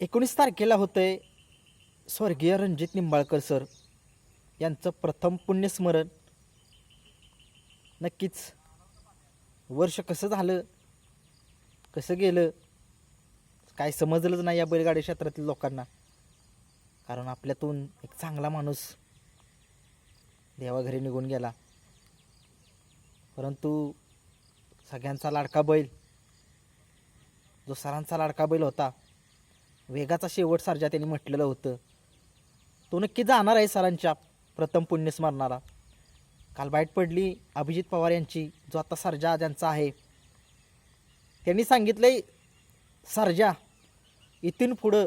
एकोणीस तारखेला होतंय स्वर्गीय रणजित निंबाळकर सर यांचं प्रथम पुण्यस्मरण. नक्कीच वर्ष कसं झालं कसं गेलं काय समजलंच नाही या बैलगाडी क्षेत्रातील लोकांना. कारण आपल्यातून एक चांगला माणूस देवाघरी निघून गेला. परंतु सगळ्यांचा लाडका बैल जो सरांचा लाडका बैल होता वेगाचा शेवट सारजा त्यांनी म्हटलेलं होतं. तो नक्की जाणार आहे सरांच्या प्रथम पुण्यस्मरणाला काल बाईट पडली अभिजित पवार यांची जो आता सरजा ज्यांचा आहे. त्यांनी सांगितलंय सरजा इथून पुढं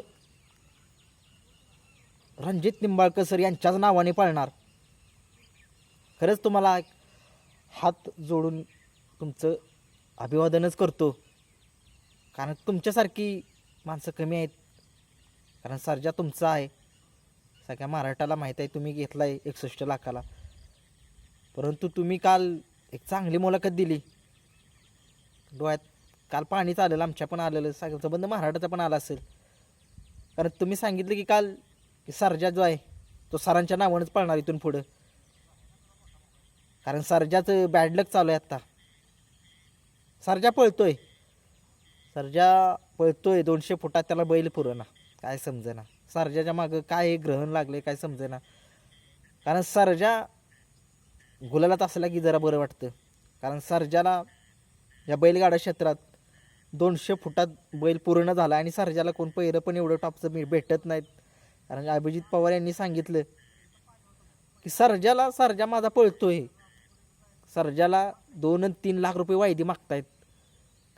रणजित निंबाळकर सर यांच्याच नावाने पाळणार. खरंच तुम्हाला हात जोडून तुमचं अभिवादनच करतो. कारण तुमच्यासारखी माणसं कमी आहेत. कारण सर्जा तुमचा आहे. सगळ्या महाराष्ट्राला माहीत आहे तुम्ही घेतला आहे एकसष्ट लाखाला. परंतु तुम्ही काल एक चांगली मुलाखत दिली. डोळ्यात काल पाणीच आलेलं आमच्या पण आलेलं सगळं संबंध महाराष्ट्राचा पण आला असेल. कारण तुम्ही सांगितलं की काल की सर्जा जो आहे तो सरांच्या नावानंच पळणार इथून पुढं. कारण सर्जाचं बॅड लक चालू आहे आत्ता सर्जा पळतोय. सर्जा पळतोय दोनशे फुटात त्याला बैल पुरवना काय समजेना. सर्जाच्या मागं काय ग्रहण लागले काय समजेना. कारण सर्जा गुलालात असला की जरा बरं वाटतं. कारण सर्जाला या बैलगाडा क्षेत्रात दोनशे फुटात बैल पूर्ण झाला आणि सर्जाला कोण पहिरं पण एवढं टॉपचं मी भेटत नाहीत. कारण अभिजित पवार यांनी सांगितलं की सर्जाला सर्जा माझा पळतोय. सर्जाला दोन आणि तीन लाख रुपये वायदी मागतायत.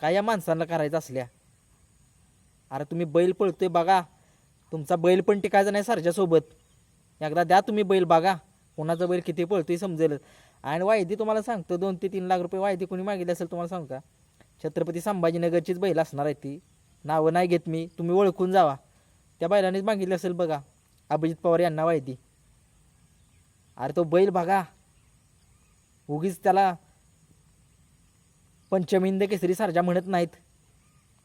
काय या माणसांना करायचं असल्या? अरे तुम्ही बैल पळतोय बघा. तुमचा बैल पण टिकायचा नाही सर्जासोबत. एकदा द्या तुम्ही बैल बघा कोणाचा बैल किती पळतो समजेल. आणि वायदी तुम्हाला सांगतो दोन ते तीन लाख रुपये वायदी कोणी मागितली असेल तुम्हाला सांगू का? छत्रपती संभाजीनगरचीच बैल असणार आहे ती. नावं नाही घेत मी तुम्ही ओळखून जावा. त्या बैलानेच मागितली असेल बघा अभिजित पवार यांना वायदी. अरे तो बैल बघा. उगीच त्याला पंचमिंद केसरी सारजा म्हणत नाहीत.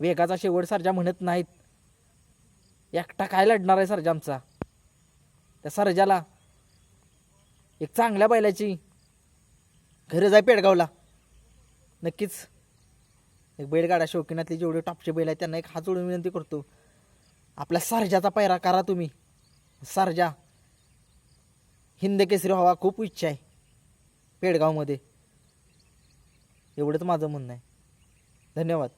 वेगाचा शेवट सारजा म्हणत नाहीत. एकटा काय लढणार आहे सरजा आमचा त्या सरजाला एक चांगल्या बैलाची गरज आहे पेडगावला. नक्कीच एक बैलगाडा शौकीनातली जेवढे टॉपचे बैल आहेत त्यांना एक हात जोडून विनंती करतो. आपल्या सरजाचा पैरा करा तुम्ही. सरजा हिंद केसरी व्हावा खूप इच्छा आहे पेडगावमध्ये. एवढंच माझं म्हणणं आहे. धन्यवाद.